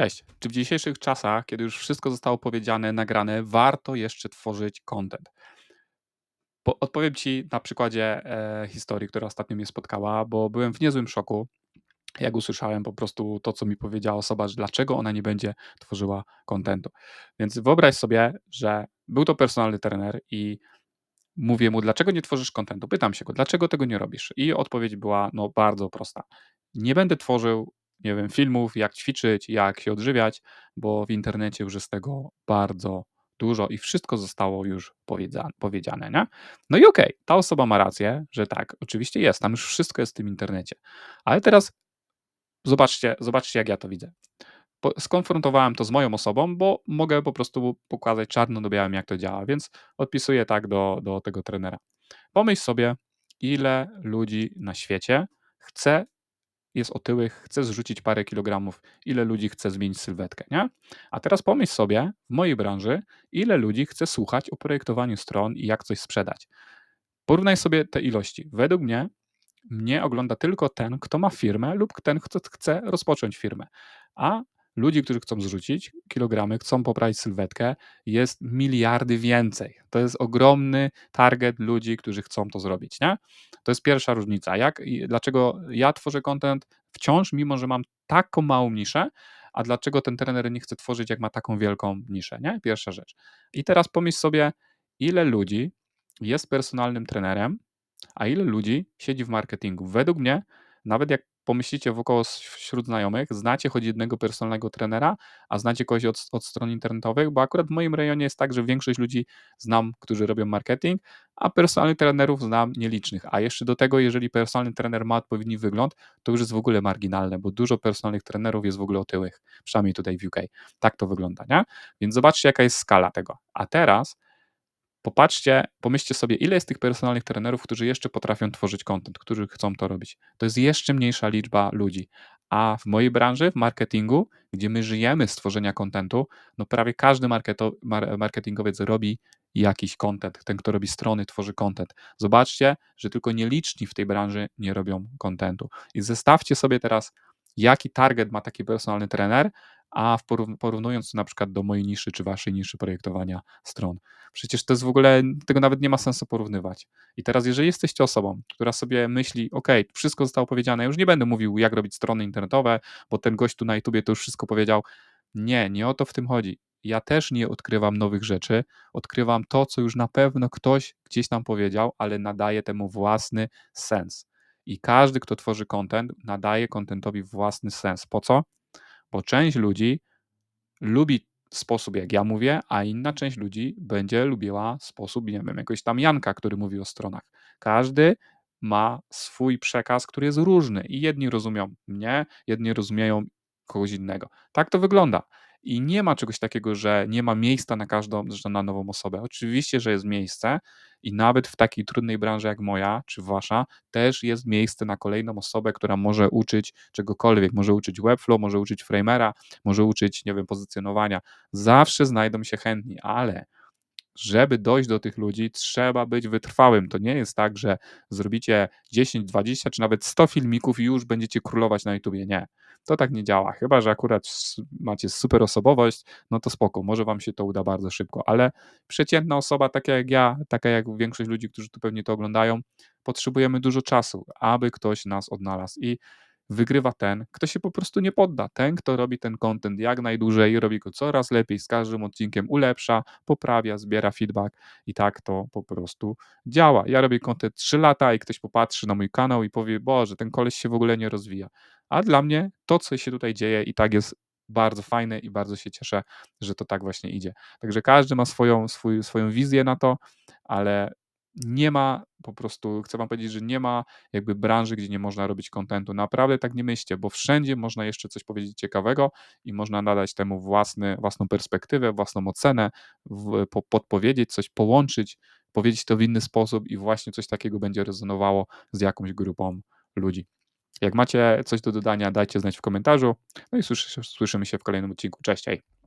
Cześć. Czy w dzisiejszych czasach, kiedy już wszystko zostało powiedziane, nagrane, warto jeszcze tworzyć content? Po odpowiem ci na przykładzie, e, historii, która ostatnio mnie spotkała, bo byłem w niezłym szoku, jak usłyszałem po prostu to, co mi powiedziała osoba, że dlaczego ona nie będzie tworzyła contentu. Więc wyobraź sobie, że był to personalny trener i mówię mu: „Dlaczego nie tworzysz contentu?” Pytam się go: „Dlaczego tego nie robisz?” I odpowiedź była, no, bardzo prosta: „Nie będę tworzył, nie wiem, filmów, jak ćwiczyć, jak się odżywiać, bo w internecie już jest tego bardzo dużo i wszystko zostało już powiedzia powiedziane”, nie? No i okej, ta osoba ma rację, że tak, oczywiście jest, tam już wszystko jest w tym internecie. Ale teraz zobaczcie zobaczcie, jak ja to widzę. Skonfrontowałem to z moją osobą, bo mogę po prostu pokazać czarno na białym, jak to działa, więc odpisuję tak do do tego trenera: „Pomyśl sobie, ile ludzi na świecie chce jest otyłych, chce zrzucić parę kilogramów, ile ludzi chce zmienić sylwetkę, nie? A teraz pomyśl sobie, w mojej branży, ile ludzi chce słuchać o projektowaniu stron i jak coś sprzedać. Porównaj sobie te ilości. Według mnie, mnie ogląda tylko ten, kto ma firmę lub ten, kto chce rozpocząć firmę, a ludzi, którzy chcą zrzucić kilogramy, chcą poprawić sylwetkę, jest miliardy więcej. To jest ogromny target ludzi, którzy chcą to zrobić, nie? To jest pierwsza różnica. Jak dlaczego ja tworzę content wciąż, mimo że mam taką małą niszę, a dlaczego ten trener nie chce tworzyć, jak ma taką wielką niszę, nie? Pierwsza rzecz. I teraz pomyśl sobie, ile ludzi jest personalnym trenerem, a ile ludzi siedzi w marketingu. Według mnie, nawet jak pomyślicie wokoło wśród znajomych, znacie choć jednego personalnego trenera, a znacie kogoś od od stron internetowych, bo akurat w moim rejonie jest tak, że większość ludzi znam, którzy robią marketing, a personalnych trenerów znam nielicznych. A jeszcze do tego, jeżeli personalny trener ma odpowiedni wygląd, to już jest w ogóle marginalne, bo dużo personalnych trenerów jest w ogóle otyłych, przynajmniej tutaj w UK. Tak to wygląda, nie? Więc zobaczcie, jaka jest skala tego. A teraz popatrzcie, pomyślcie sobie, ile jest tych personalnych trenerów, którzy jeszcze potrafią tworzyć content, którzy chcą to robić. To jest jeszcze mniejsza liczba ludzi. A w mojej branży, w marketingu, gdzie my żyjemy z tworzenia contentu, no prawie każdy marketo mar marketingowiec robi jakiś content. Ten, kto robi strony, tworzy content. Zobaczcie, że tylko nieliczni w tej branży nie robią contentu. I zestawcie sobie teraz, jaki target ma taki personalny trener, a porównując to na przykład do mojej niszy czy waszej niszy projektowania stron. Przecież to jest w ogóle tego nawet nie ma sensu porównywać. I teraz, jeżeli jesteście osobą, która sobie myśli: „Okej, wszystko zostało powiedziane, już nie będę mówił, jak robić strony internetowe, bo ten gość tu na YouTubie to już wszystko powiedział”. Nie, nie o to w tym chodzi. Ja też nie odkrywam nowych rzeczy, odkrywam to, co już na pewno ktoś gdzieś tam powiedział, ale nadaje temu własny sens. I każdy, kto tworzy content, nadaje contentowi własny sens. Po co? Bo część ludzi lubi sposób, jak ja mówię, a inna część ludzi będzie lubiła sposób, nie wiem, jakiegoś tam Janka, który mówi o stronach. Każdy ma swój przekaz, który jest różny i jedni rozumią mnie, jedni rozumieją kogoś innego. Tak to wygląda. I nie ma czegoś takiego, że nie ma miejsca na każdą na nową osobę. Oczywiście, że jest miejsce i nawet w takiej trudnej branży jak moja czy wasza też jest miejsce na kolejną osobę, która może uczyć czegokolwiek. Może uczyć Webflow, może uczyć Framera, może uczyć, nie wiem, pozycjonowania. Zawsze znajdą się chętni, ale żeby dojść do tych ludzi, trzeba być wytrwałym. To nie jest tak, że zrobicie 10, 20 czy nawet 100 filmików i już będziecie królować na YouTubie. Nie, to tak nie działa. Chyba że akurat macie super osobowość, no to spoko, może wam się to uda bardzo szybko, ale przeciętna osoba, taka jak ja, taka jak większość ludzi, którzy tu pewnie to oglądają, potrzebujemy dużo czasu, aby ktoś nas odnalazł. I wygrywa ten, kto się po prostu nie podda. Ten, kto robi ten content jak najdłużej, robi go coraz lepiej, z każdym odcinkiem ulepsza, poprawia, zbiera feedback i tak to po prostu działa. Ja robię content 3 lata i ktoś popatrzy na mój kanał i powie: „Boże, ten koleś się w ogóle nie rozwija”. A dla mnie to, co się tutaj dzieje, i tak jest bardzo fajne i bardzo się cieszę, że to tak właśnie idzie. Także każdy ma swoją swój swoją wizję na to, ale nie ma po prostu chcę wam powiedzieć, że nie ma jakby branży, gdzie nie można robić contentu. Naprawdę tak nie myślcie, bo wszędzie można jeszcze coś powiedzieć ciekawego i można nadać temu własny własną perspektywę, własną ocenę, w po podpowiedzieć, coś połączyć, powiedzieć to w inny sposób i właśnie coś takiego będzie rezonowało z jakąś grupą ludzi. Jak macie coś do dodania, dajcie znać w komentarzu. No i słyszy słyszymy się w kolejnym odcinku. Cześć, hej.